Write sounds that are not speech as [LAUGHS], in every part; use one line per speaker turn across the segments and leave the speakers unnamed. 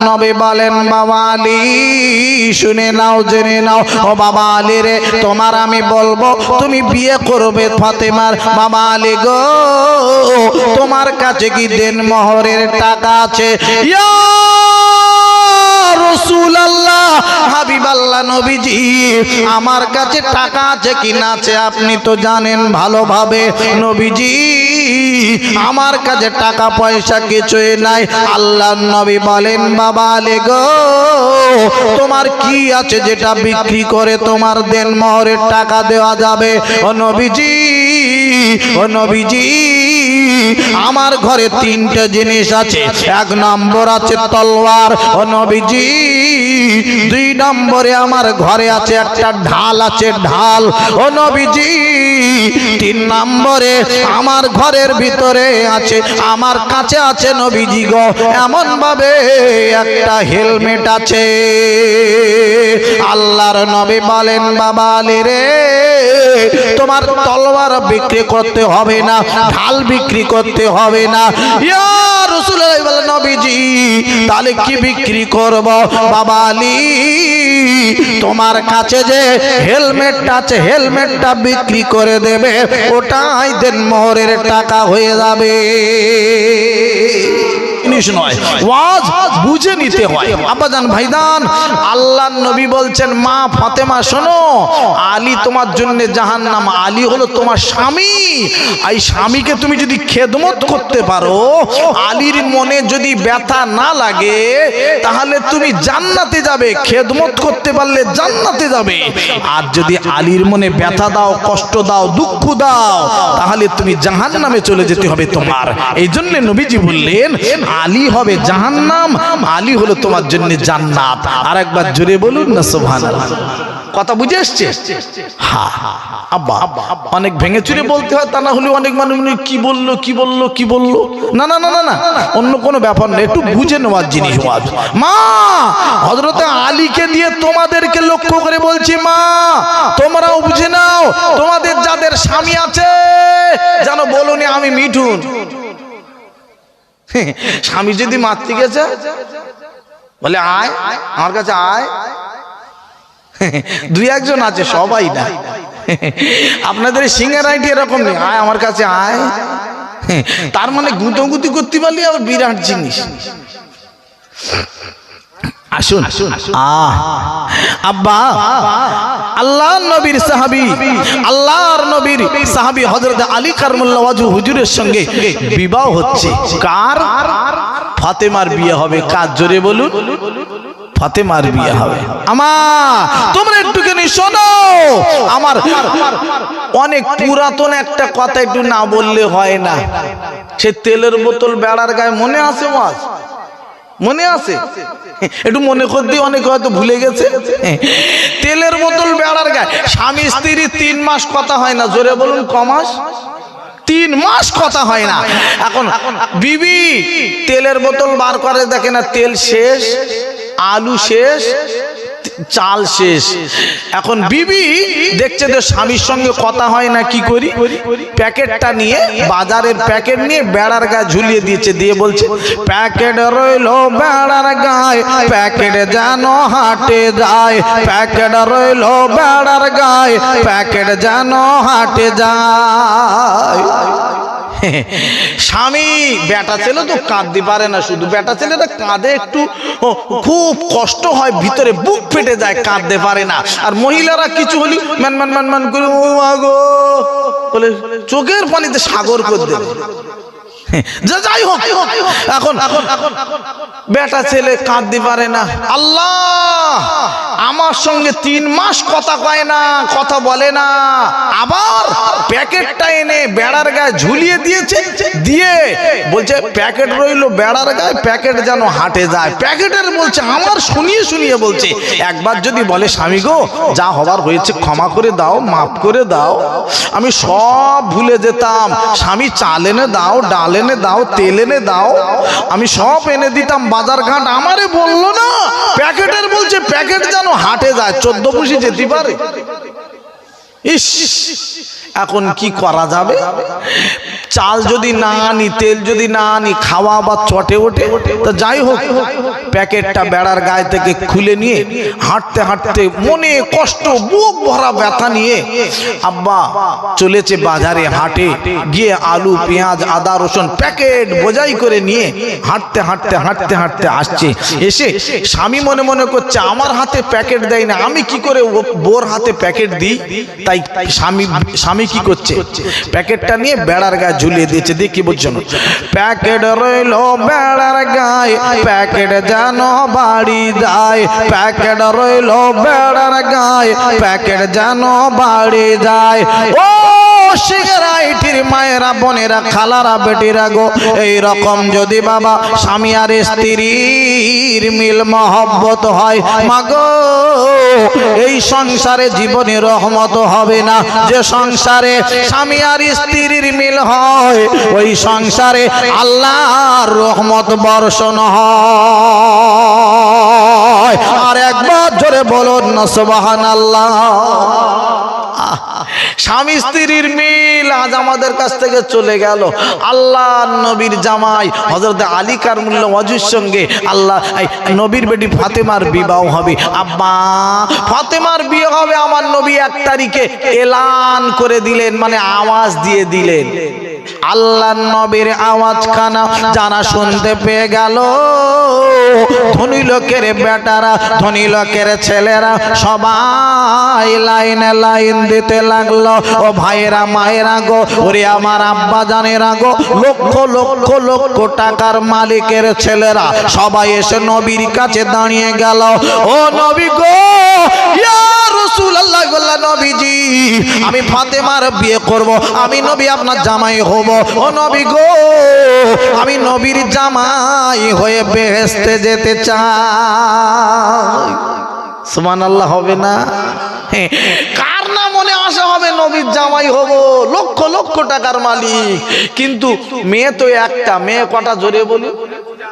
নবী বলেন, বাবা আলী, শুনে নাও, জেনে নাও। ও বাবা আলী রে, তোমার আমি বলব, তুমি বিয়ে করবে ফাতেমার। বাবা আলী গো, তোমার কাছে কি দেন মোহরের টাকা আছে? রসুল আল্লাহ হাবিব আল্লাহ নবীজি, আমার কাছে টাকা আছে কি না আছে আপনি তো জানেন ভালোভাবে। নবীজি, আমার কাছে টাকা পয়সা কিছুই নাই। আল্লাহ নবী বলেন, বাবা, আলে গো, তোমার কি আছে যেটা বিক্রি করে তোমার দেন মোহরের টাকা দেওয়া যাবে? ও নবীজি ও নবীজি, আমার ঘরে তিনটে জিনিস আছে। এক নম্বর আছে তলোয়ার। ও নবীজি দুই নম্বরে আমার ঘরে আছে একটা ঢাল, আছে ঢাল। ও নবীজি, তিন নম্বরে আমার ঘরের ভিতরে আছে, আমার কাছে আছে নবীজি গো। এমন ভাবে একটা হেলমেট আছে। আল্লাহর নবী বলেন, বাবা আলী রে, তোমার তলোয়ার বিক্রি করতে হবে না, ঢাল বিক্রি করতে হবে না। ইয়া রাসূলুল্লাহ নবীজি, তাহলে কি বিক্রি করব? বাবা আলী তোমার কাছে যে হেলমেটটা আছে হেলমেটটা বিক্রি করে দেবে, ওটাই দেন মোহরের টাকা হয়ে যাবে। জিনিস নয় ওয়াজ বুঝে নিতে হয়। আব্বাজান ভাইদান আল্লাহ নবী বলছেন মা ফাতেমা শোনো আলী তোমার জন্য জাহান্নাম আলী হলো তোমার স্বামী। এই স্বামীকে তুমি যদি খেদমত করতে পারো আলীর মনে যদি ব্যথা না লাগে তাহলে তুমি জান্নাতে যাবে। খেদমত করতে পারলে জান্নাতে যাবে। আর যদি আলীর মনে ব্যথা দাও কষ্ট দাও দুঃখ দাও তাহলে তুমি জাহান্নামে চলে যেতে হবে তোমার। এই জন্য নবীজি বললেন আলী হবে জাহান্নাম, আলী হলো তোমার জন্য জান্নাত। আর একবার জোরে বলুন না, সুবহানাল্লাহ। কথা বুঝে এসছে? আব্বা অনেক ভেঙে চুরে বলতে হয়, তা না হলে অনেক মানুষ মনে কি বলল কি বলল কি বলল? না না না না না, অন্য কোনো ব্যাপার না, একটু বুঝে নেওয়ার জিনিস মা হজরতে আলীকে দিয়ে তোমাদেরকে লক্ষ্য করে বলছি, মা, তোমরাও বুঝে নাও, তোমাদের যাদের স্বামী আছে জানো বলুনি, আমি মিঠুন। স্বামী যদি মারতে গেছে, বলে, আয়, আমার কাছে আয়। দুই একজন আছে, সবাই না। আপনাদের সিঙ্গার আইটি এরকম নেই, আয়, আমার কাছে আয়। তার মানে গুঁতোগুতি করতে পারলি আবার বিরাট জিনিস। আসুন। আহ। আব্বা আল্লাহ নবীর সাহাবি আল্লাহর নবীর সাহাবি হযরত আলী কারমুল্লাহ ওয়াজু হুজুরের সঙ্গে বিবাহ হচ্ছে। কার? ফাতেমার বিয়ে হবে। কার? জোরে বলুন। ফাতেমার বিয়ে হবে। আমা তোমরা একটুখানি শোনো? আমার অনেক পুরাতন একটা কথা একটু না বললে হয় না। সে তেলের বোতল বেড়ার গায়ে মনে আছে মাছ মনে আছে? একটু মনে করতে অনেক হয়তো ভুলে গেছে। তেলের বোতল বেড়ার গায়ে। স্বামী, স্ত্রী, তিন মাস কথা হয় না। জোরে বলুন কমাস মাস? তিন মাস কথা হয় না। এখন বিবি, তেলের বোতল বার করে দেখে না, তেল শেষ, আলু শেষ চাল শেষ। এখন বিবি দেখছে যে স্বামীর সঙ্গে কথা হয় না, কি করি? প্যাকেটটা নিয়ে বাজারের প্যাকেট নিয়ে বেড়ার গায়ে ঝুলিয়ে দিয়েছে, দিয়ে বলছে, প্যাকেট রইল বেড়ার গায়ে, প্যাকেট যেন হাটে যায়, প্যাকেট রইল বেড়ার গায়ে, প্যাকেট যেন হাটে যায়। স্বামী, বেটা ছেলে তো কাঁদতে পারে না শুধু। বেটা ছেলেটা কাঁদে একটু খুব কষ্ট হয়, ভিতরে বুক ফেটে যায়, কাঁদতে পারে না। আর মহিলারা কিছু হলি ম্যান ম্যান ম্যান ম্যান করে চোখের পানিতে সাগর করে দেবে। [LAUGHS] আমার সঙ্গে তিন মাস কথা কয় না, কথা বলে না। আবার প্যাকেটটা এনে বেড়ার গায়ে ঝুলিয়ে দিয়ে বলছে, প্যাকেট রইল বেড়ার গায়ে, প্যাকেট যেন হাটে যায়। প্যাকেটের বলছে, আমার শুনিয়ে শুনিয়ে বলছে, একবার যদি বলে, স্বামী গো, যা হবার হয়েছে, ক্ষমা করে দাও, মাফ করে দাও। আমি সব ভুলে যেতাম। স্বামী চাল এনে দাও, ডাল এনে দাও, তেল এনে দাও। আমি সব এনে দিতাম, বাজার ঘাট আমারে বলল না। প্যাকেটের বলছে, প্যাকেট যেন হাটে যায়, চোদ্দ পুষি যেতে পারে। ইস, এখন কি করা যাবে? চাল যদি না আনি, তেল যদি না আনি, খাওয়া বা চটে ওঠে, তো যাই হোক। প্যাকেটটা বেড়ার গায়ে থেকে খুলে নিয়ে হাঁটতে হাঁটতে মনে কষ্ট, বুক ভরা ব্যথা নিয়ে আব্বা চলেছে বাজারে হাটে, গিয়ে আলু, পেঁয়াজ, আদা, রসুন প্যাকেট বোঝাই করে নিয়ে হাঁটতে হাঁটতে হাঁটতে হাঁটতে আসছে। এসে স্বামী মনে মনে করছে, আমার হাতে প্যাকেট দেয় না, আমি কি করে বোর হাতে প্যাকেট দিই? তাই স্বামী স্বামী কি করছে? প্যাকেটটা নিয়ে বেড়ার গায়ে ঝুলিয়ে দিয়েছে। বলছো না? প্যাকেট রইল বেড়ার গায়ে, প্যাকেট যেন বাড়ি যায় প্যাকেট রইল বেড়ার গায়ে প্যাকেট যেন বাড়ি যায়। ও সিগারাইটির মায়েরা, বোনেরা, খালারা, বেটিরা গো এই রকম যদি বাবা স্বামী আর স্ত্রীর মিল মহব্বত হয়, মাগো, এই সংসারে জীবনে রহমত হবে না। যে সংসারে স্বামী আর স্ত্রীর মিল হয়, ওই সংসারে আল্লাহর রহমত বর্ষণ হয়। আর একবার জোরে বলুন না আল্লাহ স্বামী স্ত্রীর মিল আজ আমাদের কাছ থেকে চলে গেল। আল্লাহ নবীর জামাই হজরত আলী কারমুল্ল ওয়াজুর সঙ্গে আল্লাহ নবীর বেটি ফাতেমার বিবাহ হবে। আব্বা, ফাতেমার বিয়ে হবে আমার নবী এক তারিখে। এলান করে দিলেন মানে আওয়াজ দিয়ে দিলেন। আল্লাহ নবীর আওয়াজ খানা যারা শুনতে পেয়ে গেল, ধনী লোকের বেটারা, ধনী লোকের ছেলেরা সবাই লাইনে লাইন দিতে লাগল। ও ভাইয়েরা, মায়েরা গো, ওরে আমার আব্বা জানেরা গো, লক্ষ লক্ষ লক্ষ টাকার মালিকের ছেলেরা সবাই এসে নবীর কাছে দাঁড়িয়ে গেল। ও নবী গো রাসূলুল্লাহ গোল্লা নবীজি, আমি ফাতেমার বিয়ে করব। আমি নবী আপনার জামাই হব। ও নবী গো, আমি নবীর জামাই হয়ে বেহেস্তে যেতে চাই। সুমান আল্লাহ হবে না? কার না মনে আশা হবে নবীর জামাই হব? লক্ষ লক্ষ টাকার মালিক। কিন্তু মেয়ে তো একটা, মেয়ে কটা জোরে বলি?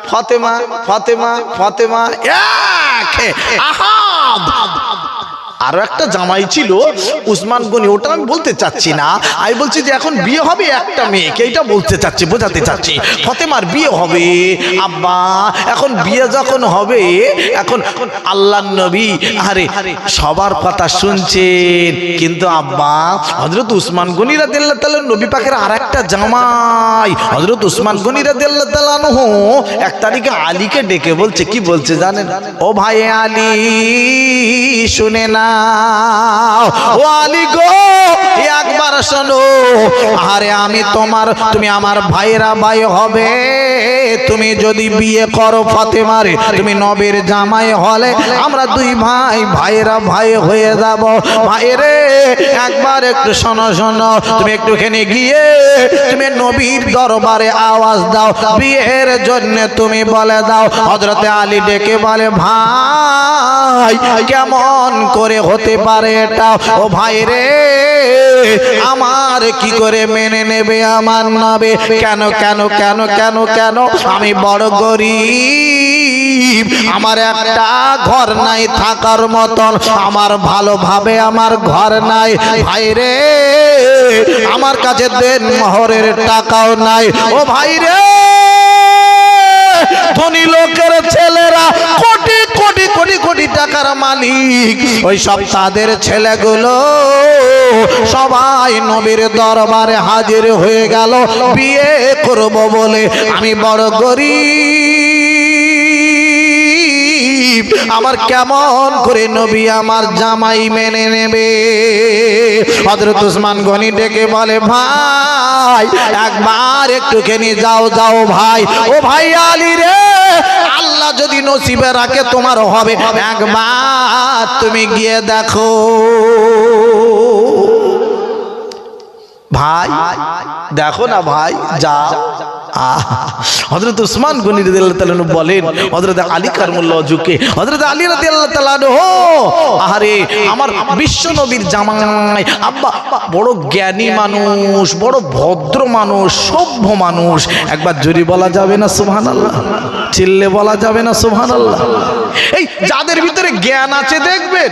ফতেমা ফতেমা ফতেমা, এক। আহাদ! আরও একটা জামাই ছিল, উসমান গনি, ওটা আমি বলতে চাচ্ছি না। আমি বলছি যে এখন বিয়ে হবে একটা মেয়েকে এটা বলতে চাচ্ছি, বোঝাতে চাচ্ছি। ফতেমার বিয়ে হবে, আব্বা, এখন বিয়ে যখন হবে, এখন আল্লাহ নবী, আরে, সবার কথা শুনছেন। কিন্তু আব্বা হজরত উসমান গনি রাদিয়াল্লাহু তাআলা নবী পাখের আর একটা জামাই হজরত উসমান গনি রাদিয়াল্লাহু তাআলা আনহু, এক তারিখে আলীকে ডেকে বলছে, কি বলছে জানেন? ও ভাই আলী, শুনে না। একবার শোনো। আরে আমি তোমার, তুমি আমার ভাইরা ভাই হবে। তুমি যদি বিয়ে করো ফাতেমারে, তুমি নবীর জামাই হলে আমরা দুই ভাই ভাইরা ভাই হয়ে যাব। ভাইরে একবার একটু শোনো শোনো। তুমি একটুখানি গিয়ে, তুমি নবীর দরবারে আওয়াজ দাও। বিয়ের জন্য তুমি বলে দাও। হজরতে আলী ডেকে বলে, ভাই, কেমন করে হতে পারে এটা। ও ভাই রে, আমার কি করে মেনে নেবে আমার নাবে? কেন কেন কেন কেন কেন? আমি বড় গরিব। আমার একটা ঘর নাই থাকার মতন। আমার ভালোভাবে আমার ঘর নাই। ভাই রে, আমার কাছে দেন মোহরের টাকাও নাই। ও ভাই রে, ধনী লোকের ছেলেরা কোটি কোটি কোটি কোটি টাকার মালিক। ওই সব তাদের ছেলেগুলো সবাই নবীর দরবারে হাজির হয়ে গেল। বিয়ে করব বলে আমি বড় গরিব। আমার কেমন করে নবী আমার জামাই মেনে নেবে? হজরত উসমান গনি ডেকে বলে, ভাই, একবার একটুখানি যাও যাও ভাই। ও ভাই আলী রে, আল্লাহ যদি নসিবে রাখে তোমার হবে। একবার তুমি গিয়ে দেখো। ভাই, দেখো না ভাই যা হজরত উসমান গনি রাদিয়াল্লাহু তাআলা বলেন হজরত আলী কারমুল্লাহ যুগে হজরত আলী রাদিয়াল্লাহু তাআলা হো আরে আমার বিশ্ব নবীর জামাই আব্বা, বড় জ্ঞানী মানুষ, বড় ভদ্র মানুষ, সভ্য মানুষ। একবার জোরে বলা যাবে না, সুবহানাল্লাহ? চিল্লে বলা যাবে না, সুবহানাল্লাহ? এই যাদের ভিতরে জ্ঞান আছে, দেখবেন,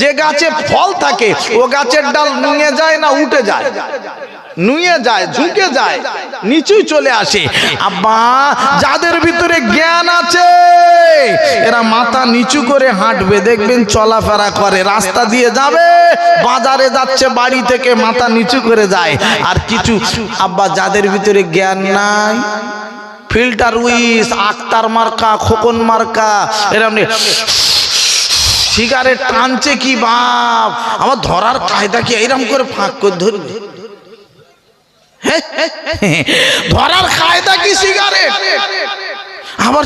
যে গাছে ফল থাকে, ও গাছের ডাল নিয়ে যায় না, উঠে যায়। নুয়ে যায়, ঝুঁকে যায়, নিচুই চলে আসে। আব্বা, যাদের ভিতরে জ্ঞান আছে, এরা মাথা নিচু করে হাঁটবে, দেখবেন চলাফেরা করে, রাস্তা দিয়ে যাবে, বাজারে যাচ্ছে, বাড়ি থেকে মাথা নিচু করে যায়। আর কিছু, আব্বা, যাদের ভিতরে জ্ঞান নাই, ফিল্টার উইস, আক্তার মার্কা, খোকন মার্কা এরকম সিগারেট টানছে কি বাপ? আমার ধরার কায়দা কি? এরকম করে ফাঁক করে ধরবে? ধরার কায়দা কি সিগারেট? আবার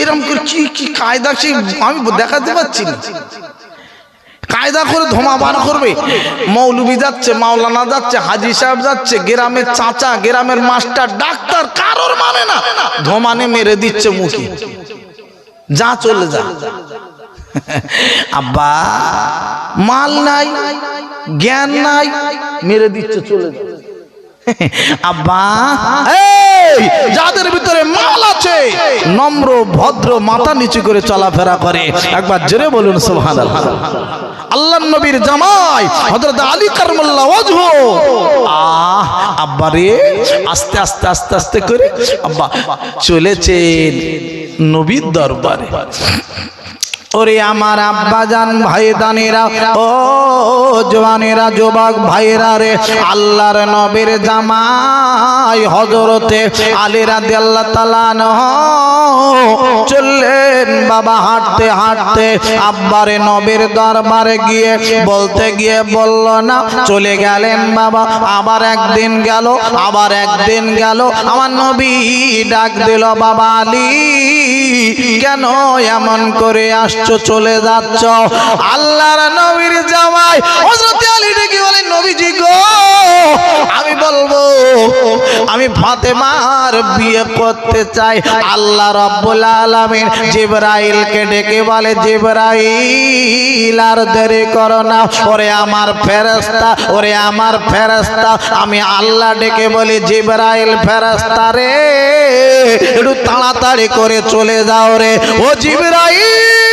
এরকম করে কি কি কায়দা সে আমি দেখাতে পাচ্ছি না। কায়দা করে ধোমা বার করবে। মৌলবি যাচ্ছে, মাওলানা যাচ্ছে, হাজি সাহেব যাচ্ছে, গ্রামের চাচা, গ্রামের মাস্টার, ডাক্তার, কারোর মানে না। ধোমানে মেরে দিচ্ছে মুখে। যা চলে যা। আব্বা, মাল নাই, জ্ঞান নাই, মেরে দিচ্ছে চলে যা। আব্বা। যাদের ভিতরে মাল আছে, নম্র, ভদ্র, মাথা নিচু করে চলাফেরা করে। একবার জোরে বলুন, সুবহানাল্লাহ। আল্লাহ নবীর জামাই, হযরত আলী কারমুল্লাহ আহ, আব্বা রে, আস্তে আস্তে আস্তে আস্তে করে, আব্বা, চলেছেন নবীর দরবারে। ওরে আমার আব্বা জান ভাই দানেরা ও জওয়ানেরা যুবক ভাইরা রে, আল্লাহর নবীর জামাই হজরতে আলী রাদিয়াল্লাহু তাআলা নহ চললেন বাবা হাঁটতে হাঁটতে আব্বারে নবীর দরবারে গিয়ে বলতে গিয়ে বলল, না, চলে গেলেন বাবা, আবার একদিন গেল, আবার একদিন গেল। আমার নবী ডাক দিল, বাবা আলী, কেন এমন করে আসছো চলে যাচ্ছ। আল্লাহর নবীর জামাই হযরত আলী ডেকে বলে, নবীজি গো, আমি বলব, আমি ফাতেমার বিয়ে করতে চাই। আল্লাহ রাব্বুল আলামিন জিবরাইলকে ডেকে বলে, জিবরাইল, আর দেরি করো না। ওরে আমার ফেরেশতা, ওরে আমার ফেরেশতা। আমি আল্লাহ ডেকে বলি, জিবরাইল, ফেরেশতা রে, একটু তাড়াতাড়ি করে চলে যাও রে। ও জিবরাইল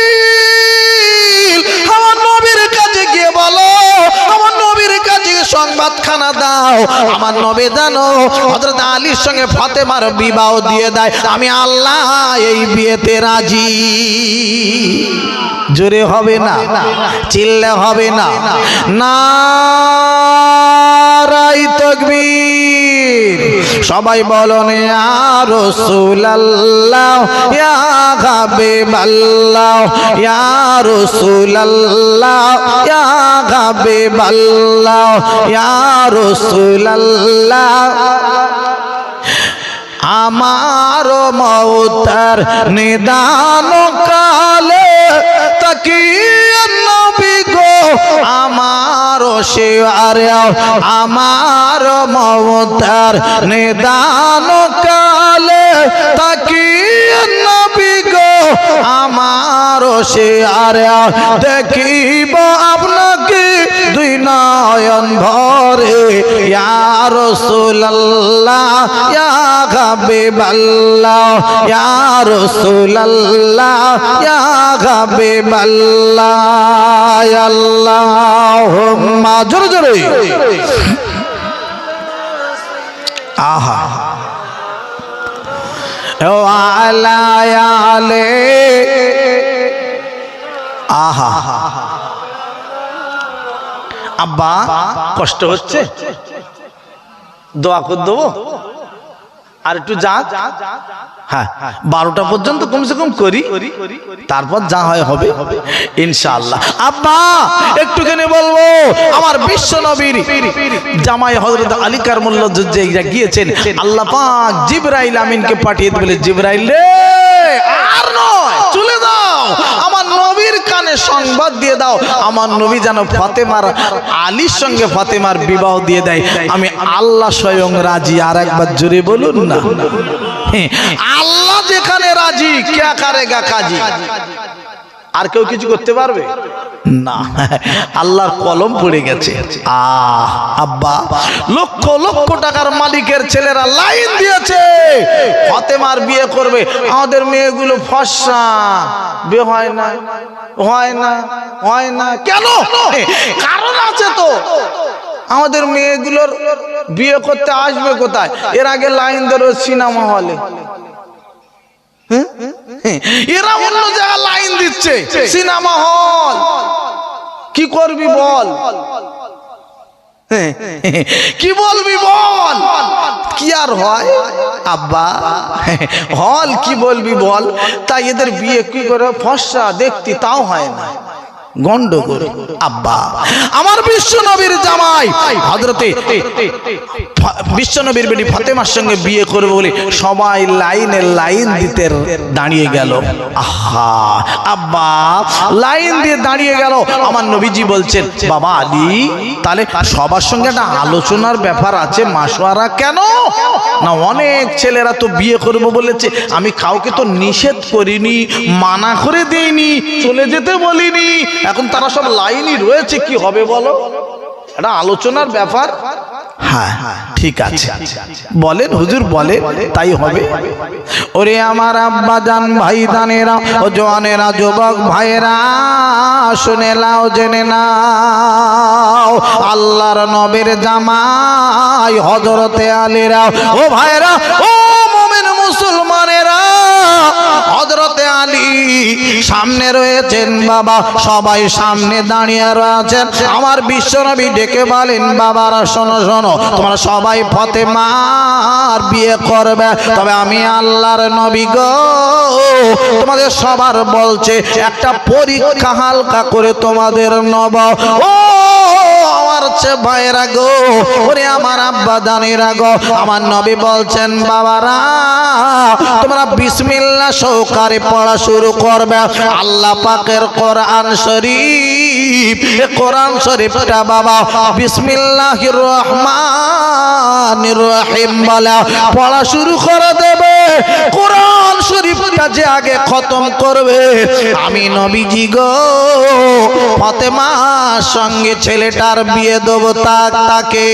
বলো, আমার নবীর কাছে সংবাদখানা দাও। আমার নবী জানো হযরত আলীর সঙ্গে ফাতেমার বিবাহ দিয়ে দেয়। আমি আল্লাহ এই বিয়েতে রাজি। জোরে হবে না, চিল্লে হবে না। না রাই তকবীর। সবাই বলুন ইয়া ইয়া হাবিবাল্লাহ, ইয়া রাসূলুল্লাহ। আমার মৌতার নিদান কালে তাকিয়ে নবী গো, আমার শিয়ারে আমার মমতার নিদান কালে তাকিয়ে নবী আমার শিয়ারে দেখিব আপনাকে দুই নয়ন ভরে ইয়া রাসূলুল্লাহ, ইয়া হাবিবাল্লাহ, ইয়া ইয়া হাবিবাল্লাহ আল্লাহুম্মা। জোরে জোরে। আহা। আহা। আব্বা, কষ্ট হচ্ছে? দোয়া করে দেবো? আর একটু যা। হ্যাঁ বারোটা পর্যন্ত কমসে কম করি। তারপর যা হয় হবে। ইনশাআল্লাহ। আব্বা, একটুখানি বলব, আমার বিশ্ব নবীর জামাই হযরত আলী কারমুল্লাহ যে গিয়েছেন। আল্লাহ পাক জিবরাইল আমিনকে পাঠিয়ে বলে জিবরাইল রে, আর নয়, চলে যাও। কানে সংবাদ দিয়ে দাও। আমার নবী যেন ফাতেমার আলীর সঙ্গে ফাতেমার বিবাহ দিয়ে দেয়। আমি আল্লাহ স্বয়ং রাজি আর একবার জোরে বলুন না। হ্যাঁ, আল্লাহ যেখানে রাজি কে কারে গা কাজী? আর কেউ কিছু করতে পারবে? না, আল্লাহর কলম পড়ে গেছে। আহ, আব্বা, লক্ষ লক্ষ টাকার মালিকের ছেলেরা লাইন দিয়েছে। ফতেমার বিয়ে করবে, আমাদের মেয়েগুলো ফর্সা বিয়ে হয় না হয় না হয় না। কেন? কারণ আছে তো। আমাদের মেয়েগুলোর বিয়ে করতে আসবে কোথায়? এর আগে লাইন ধরো সিনেমা হলে। হ্যাঁ? এরা অন্য জায়গায় লাইন দিচ্ছে। Cinema hall. কি করবি বল? কি বলবি বল? কি আর হয়? আব্বা হল কি বলবি বল? তাই এদের বিয়ে কি করে? ফসা দেখতি তাও হয় না। গন্ডগোল। আব্বা। আমার বিশ্ব নবীর জামাই হজরতে বিশ্ব নবীর বেটি ফাতেমার সঙ্গে বিয়ে করবে বলে সবাই লাইনে লাইন দিতে দাঁড়িয়ে গেল। আহা, আব্বা, লাইন দিয়ে দাঁড়িয়ে গেল। আমার নবীজি বলছেন, বাবা আলী, তাহলে সবার সঙ্গে একটা আলোচনার ব্যাপার আছে মাসোয়ারা কেন? না, অনেক ছেলেরা তো বিয়ে করব বলেছে, আমি কাউকে তো নিষেধ করিনি, মানা করে দেইনি, চলে যেতে বলিনি এখন তারা সব লাইনই রয়েছে কি হবে বলো? এটা আলোচনার ব্যাপার? হ্যাঁ ঠিক আছে। বলেন হুজুর বলে তাই হবে। ওরে আমার আব্বা জান ভাই দানেরা ও জওয়ানেরা যুবক ভাইরা শুনে লাও জেনে নাও আল্লাহর নবের জামাই হজরতে আলীরা। ও ভাইরা ও আলী সামনে রয়েছেন বাবা, সবাই সামনে দাঁড়িয়ে রয়েছেন। আমার বিশ্বনবী ডেকে বলেন, বাবারা, শোনো শোনো, তোমরা সবাই ফতেমার বিয়ে করবে। তবে আমি আল্লাহর নবী গো, তোমাদের সবার বলছে, একটা পরীক্ষা হালকা করে তোমাদের নব। ও আমার চেয়ে ভাইরা গো। ওরে আমার আব্বা গো, আমার নবী বলছেন, বাবারা, তোমরা বিসমিল্লাহ সহকারে পড়া শুরু করবে। আল্লাহ পাকের কোরআন শরীফ, কোরআন শরীফটা বাবা রহিম বলা, পড়া শুরু করে দেবে। কোরআন যে আগে খতম করবে আমি নবীজি গো ফতেমার সঙ্গে ছেলেটার বিয়ে দেবো তাকে।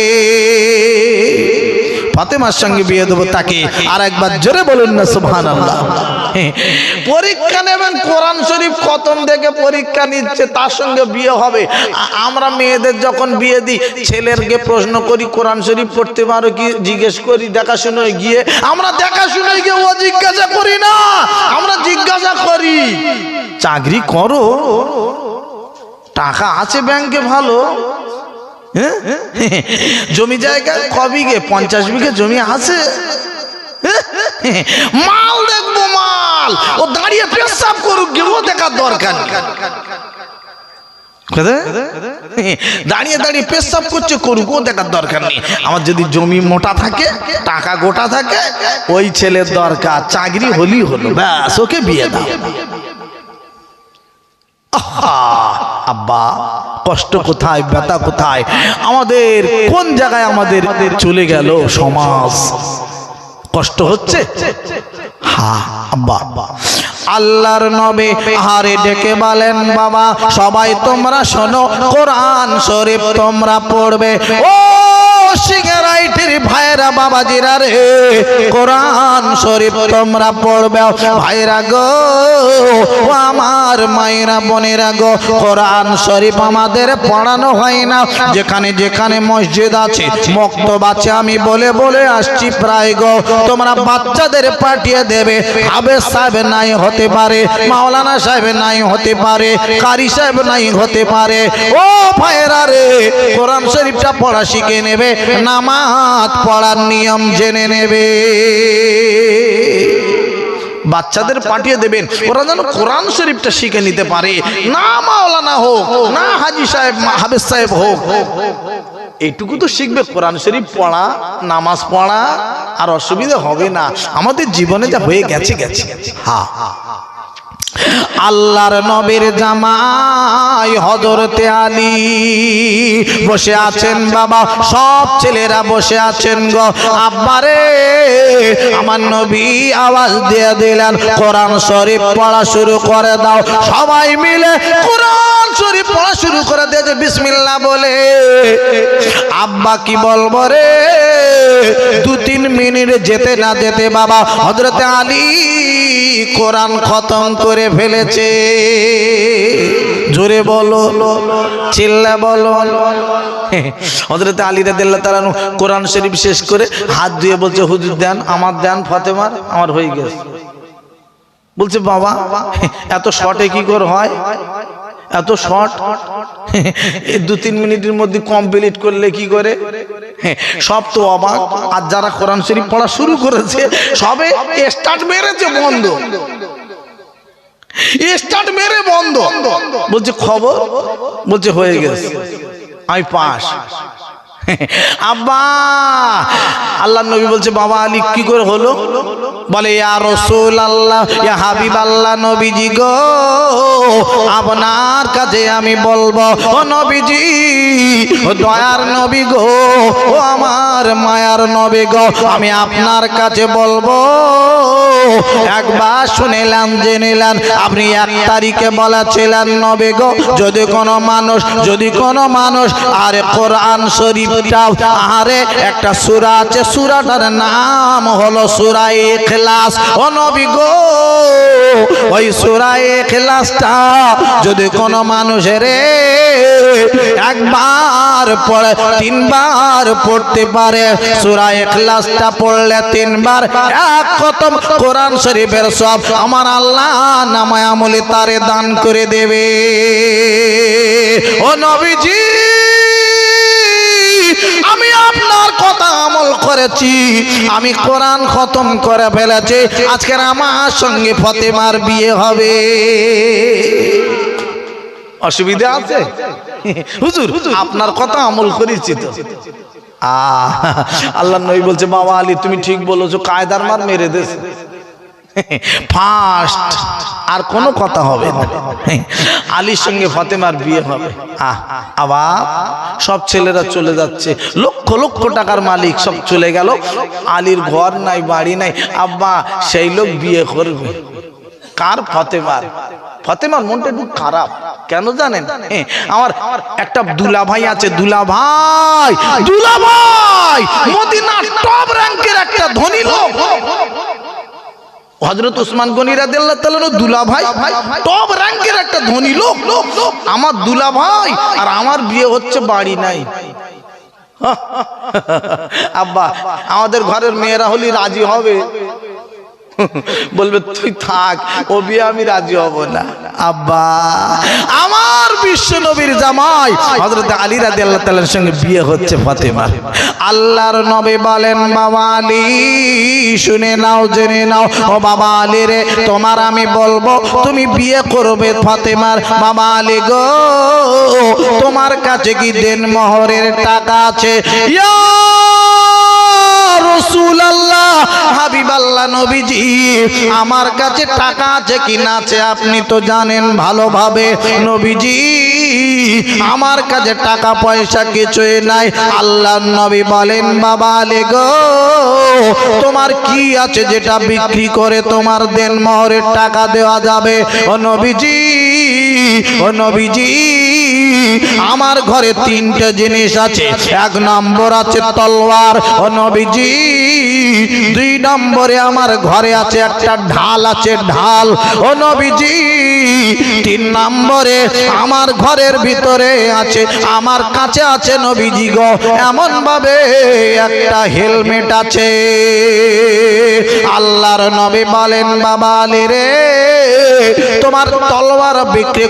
ফাতেমার সঙ্গে বিয়ে দেবো তাকে। আর একবার জোরে বলুন না সুবহান আল্লাহ পরীক্ষা নেবেন, কোরআন শরীফ খতম দেখে পরীক্ষা নিচ্ছে, তার সঙ্গে বিয়ে হবে। আমরা মেয়েদের যখন বিয়ে দিই, ছেলেরকে প্রশ্ন করি, কোরআন শরীফ পড়তে পারো কি? জিজ্ঞেস করি দেখাশুনো গিয়ে, আমরা দেখাশুনো গিয়ে ও জিজ্ঞাসা করি না, আমরা জিজ্ঞাসা করি, চাকরি করো, টাকা আছে ব্যাংকে ভালো? হ্যাঁ? জমি জায়গা ক বিঘে পঞ্চাশ বিঘে জমি আছে। মাল দেখব মাল। ও দাঁড়িয়ে পেশাব করুক গে ও দেখার দরকার দাঁড়িয়ে দাঁড়িয়ে পেশাব করছে, করুক, ও দেখার দরকার নেই। আমার যদি জমি মোটা থাকে, টাকা গোটা থাকে, ওই ছেলের দরকার। চাকরি হলি হলো, ব্যাস, ওকে বিয়ে দাও। আব্বা। কষ্ট কোথায়, ব্যথা কোথায়? আমাদের কোন জায়গায় আমাদের চলে গেল সমাজ? কষ্ট হচ্ছে? আল্লাহর নবে হারে ডেকে বলেন, বাবা, সবাই তোমরা শোনো, কোরআন শরীফ তোমরা পড়বে। ও সিংহারাইটের ভাইরা বাবাজিরা রে। কোরআন শরীফ তোমরা পড়বে। ভাইরা গো আমার মায়েরা বোনেরা গো, কোরআন শরীফ আমাদের পড়ানো হয় না। যেখানে যেখানে মসজিদ আছে, মক্তব আছে, আমি বলে বলে আসছি প্রায় গো। তোমরা বাচ্চাদের পাঠিয়ে দেবে। হাবেজ সাহেব নাই হতে পারে, মাওলানা সাহেব নাই হতে পারে, কারি সাহেব নাই হতে পারে। ও ভাইরা রে, কোরআন শরীফটা পড়া শিখে নেবে। নামাজ পড়ার নিয়ম জেনে নেবে। বাচ্চাদের পাঠিয়ে দেবেন। ওরা যেন কোরআন শরীফটা শিখে নিতে পারে। না মাওলানা হোক না হাজি সাহেব হাবেজ সাহেব হোক। এইটুকু তো শিখবে। কোরআন শরীফ পড়া নামাজ পড়া আর অসুবিধা হবে না। আমাদের জীবনে যা হয়ে গেছে গেছে। হ্যাঁ আল্লাহর নবীর জামাই হজরতে আলী। বসে আছেন বাবা, সব ছেলেরা বসে আছেন গো। আব্বারে আমার নবী আওয়াজ দিয়ে দিলেন, কোরআন শরীফ পড়া শুরু করে দাও। সবাই মিলে কোরআন শরীফ পড়া শুরু করে দিয়েছে বিসমিল্লাহ বলে। আব্বা কি বলব রে? দু তিন মিনিট যেতে না যেতে বাবা হজরতে আলী কোরআন খতম করে ফেলেছে। জোরে বলো, চিল্লা বলো। হজরতে আলী তাআলা আনহু কোরআন শরীফ শেষ করে হাত ধুয়ে বলছে, হুজুর দেন, আমার দেন, ফাতেমার, আমার হয়ে গেছে। বলছে, বাবা, এত শর্টে কি করে হয়? এত শর্ট দু তিন মিনিটের মধ্যে কমপ্লিট করলে কি করে? সব তো অবাক। আর যারা কোরআন শরীফ পড়া শুরু করেছে, সবে স্টার্ট মেরেছে বন্ধ। স্টার্ট মেরে বন্ধ। বলছে, খবর? বলছে, হয়ে গেছে। আমি পাস আব্বা আল্লাহ নবী বলছে, বাবা আলী কি করে হলো? বলে, ইয়া ইয়া নবীজি গো, আপনার কাছে আমি বলব, ও নবীজি দয়ার নবী গো, ও আমার মায়ার নবী গো, আমি আপনার কাছে বলব, একবার শুনিলাম জেনিলাম আপনি এক তারিখে বলেছিলেন নবে গো, যদি কোনো মানুষ, যদি কোনো মানুষ, আরে কোরআন শরীফটা আরে একটা সূরা আছে, সূরাটার নাম হলো সূরা ইখলাস। ও নবী গো, ওই সূরা ইখলাসটা যদি কোনো মানুষের একবার পড়ে, তিনবার পড়তে পারে, সূরা এখলাসটা পড়লে তিনবার এক খতম কোরআন শরীফের সব আমার আল্লাহ নামায় আমলে তারে দান করে দেবে। ও নবীজি আপনার কথা আমল করেছি। আমি কোরআন খতম করে ফেলেছি। আজকের আমার সঙ্গে ফতেমার বিয়ে হবে। অসুবিধা আছে? হুজুর হুজুর আপনার কথা আমল করেছি তো। আল্লাহ নবী বলছে, বাবা আলী, তুমি ঠিক বলেছ, কায়দার মার মেরে দেশ ফার্স্ট। আর কোনো কথা হবে না। আলীর সঙ্গে ফাতেমার বিয়ে হবে। আহ আবার সব ছেলেরা চলে যাচ্ছে। লক্ষ লক্ষ টাকার মালিক সব চলে গেল। আলীর ঘর নাই বাড়ি নাই। আব্বা সেই লোক বিয়ে করবে। কার ফতেমার? ফতেমার মনটা একটু খারাপ। কেন জানেন? হ্যাঁ, আমার একটা দুলা ভাই আছে দুলা ভাই দুলা ভাই মদিনার টপ র্যাঙ্কের একটা ধনী লোক। হজরত উসমান গনিরা রাদিয়াল্লাহু তাআলা দুলা ভাই টপ র্যাঙ্কের একটা ধনী লোক। আমার দুলা ভাই আর আমার বিয়ে হচ্ছে বাড়ি নাই। [LAUGHS] আব্বা, আমাদের ঘরের মেয়েরা হলি রাজি হবে। [LAUGHS] বলবে, তুই থাক, ও বিয়ে আমি রাজি হব না। আব্বা, আমার বিশ্ব নবীর জামাই হযরত আলী রাদিয়াল্লাহু তাআলার সঙ্গে বিয়ে হচ্ছে ফাতেমা। আল্লাহর নবী বলেন, বাবা আলী, শুনে নাও, জেনে নাও। ও বাবা আলী রে, তোমার আমি বলব, তুমি বিয়ে করবে ফাতেমার। বাবা আলী গো, তোমার কাছে কি দেন মোহরের টাকা আছে? ইয়া রসুল আল্লাহ আল্লাহ নবীজি, আমার কাছে টাকা আছে কি না আছে আপনি তো জানেন ভালোভাবে। নবীজি, আমার কাছে টাকা পয়সা কিছুই নাই। আল্লাহ নবী বলেন, বাবা আলে গো, তোমার কি আছে যেটা বিক্রি করে তোমার দেন মোহরের টাকা দেওয়া যাবে? ও নবীজি ও নবীজি, আমার ঘরে তিনটে জিনিস আছে। এক নম্বর আছে তলোয়ার। ও নবীজি, দুই নম্বরে আমার ঘরে আছে একটা ঢাল, আছে ঢাল। ও নবীজি, তিন নম্বরে আমার ঘরের ভিতরে আছে, আমার কাছে আছে নবীজি গো। এমন ভাবে একটা হেলমেট আছে। আল্লাহর নবী বলেন, বাবা রে, তোমার তলোয়ার বিক্রি